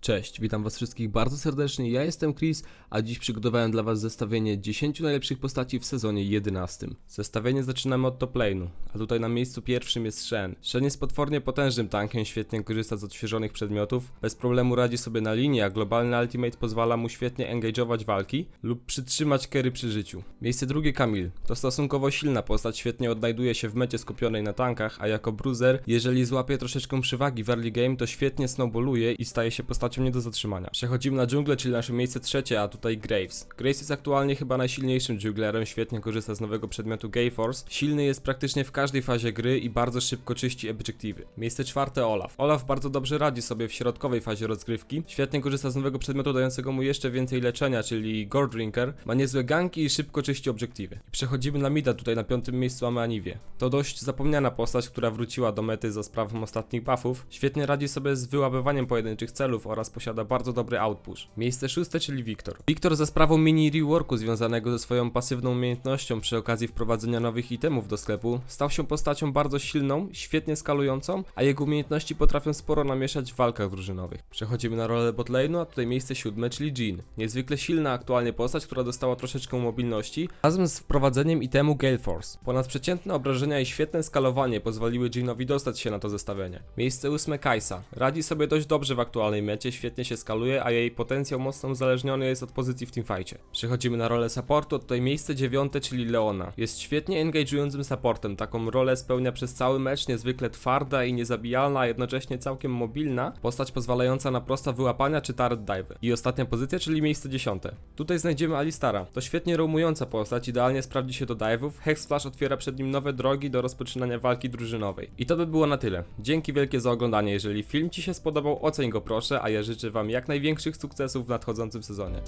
Cześć, witam was wszystkich bardzo serdecznie, ja jestem Chris, a dziś przygotowałem dla was zestawienie 10 najlepszych postaci w sezonie 11. Zestawienie zaczynamy od top lane'u, a tutaj na miejscu pierwszym jest Shen. Shen jest potwornie potężnym tankiem, świetnie korzysta z odświeżonych przedmiotów, bez problemu radzi sobie na linii, a globalny ultimate pozwala mu świetnie engage'ować walki lub przytrzymać carry przy życiu. Miejsce drugie Kamil. To stosunkowo silna postać, świetnie odnajduje się w mecie skupionej na tankach, a jako bruiser, jeżeli złapie troszeczkę przewagi w early game, to świetnie snowballuje i staje się postacią nie do zatrzymania. Przechodzimy na dżunglę, czyli nasze miejsce trzecie, a tutaj Graves. Graves jest aktualnie chyba najsilniejszym dżunglerem, świetnie korzysta z nowego przedmiotu Gay Force. Silny jest praktycznie w każdej fazie gry i bardzo szybko czyści obiektywy. Miejsce czwarte Olaf. Olaf bardzo dobrze radzi sobie w środkowej fazie rozgrywki. Świetnie korzysta z nowego przedmiotu dającego mu jeszcze więcej leczenia, czyli Gold Drinker. Ma niezłe ganki i szybko czyści obiektywy. Przechodzimy na mida, tutaj na piątym miejscu mamy Aniwie. To dość zapomniana postać, która wróciła do mety za sprawą ostatnich buffów. Świetnie radzi sobie z wyłabywaniem pojedynczych celów oraz posiada bardzo dobry outpush. Miejsce szóste, czyli Wiktor. Wiktor za sprawą mini reworku związanego ze swoją pasywną umiejętnością przy okazji wprowadzenia nowych itemów do sklepu, stał się postacią bardzo silną, świetnie skalującą, a jego umiejętności potrafią sporo namieszać w walkach drużynowych. Przechodzimy na rolę botlane'u, a tutaj miejsce siódme, czyli Jean. Niezwykle silna aktualnie postać, która dostała troszeczkę mobilności, razem z wprowadzeniem itemu Gale Force. Ponadprzeciętne obrażenia i świetne skalowanie pozwoliły Jeanowi dostać się na to zestawienie. Miejsce ósme Kaisa. Radzi sobie dość dobrze w aktualnej mecie, świetnie się skaluje, a jej potencjał mocno uzależniony jest od pozycji w teamfightie. Przechodzimy na rolę supportu, tutaj miejsce dziewiąte, czyli Leona. Jest świetnie engage'ującym supportem, taką rolę spełnia przez cały mecz, niezwykle twarda i niezabijalna, a jednocześnie całkiem mobilna, postać pozwalająca na proste wyłapania czy turret dive. I ostatnia pozycja, czyli miejsce dziesiąte. Tutaj znajdziemy Alistara. To świetnie roamująca postać, idealnie sprawdzi się do dive'ów, Hex Flash otwiera przed nim nowe drogi do rozpoczynania walki drużynowej. I to by było na tyle. Dzięki wielkie za oglądanie, jeżeli film Ci się spodobał, oceń go proszę, a ja życzę Wam jak największych sukcesów w nadchodzącym sezonie.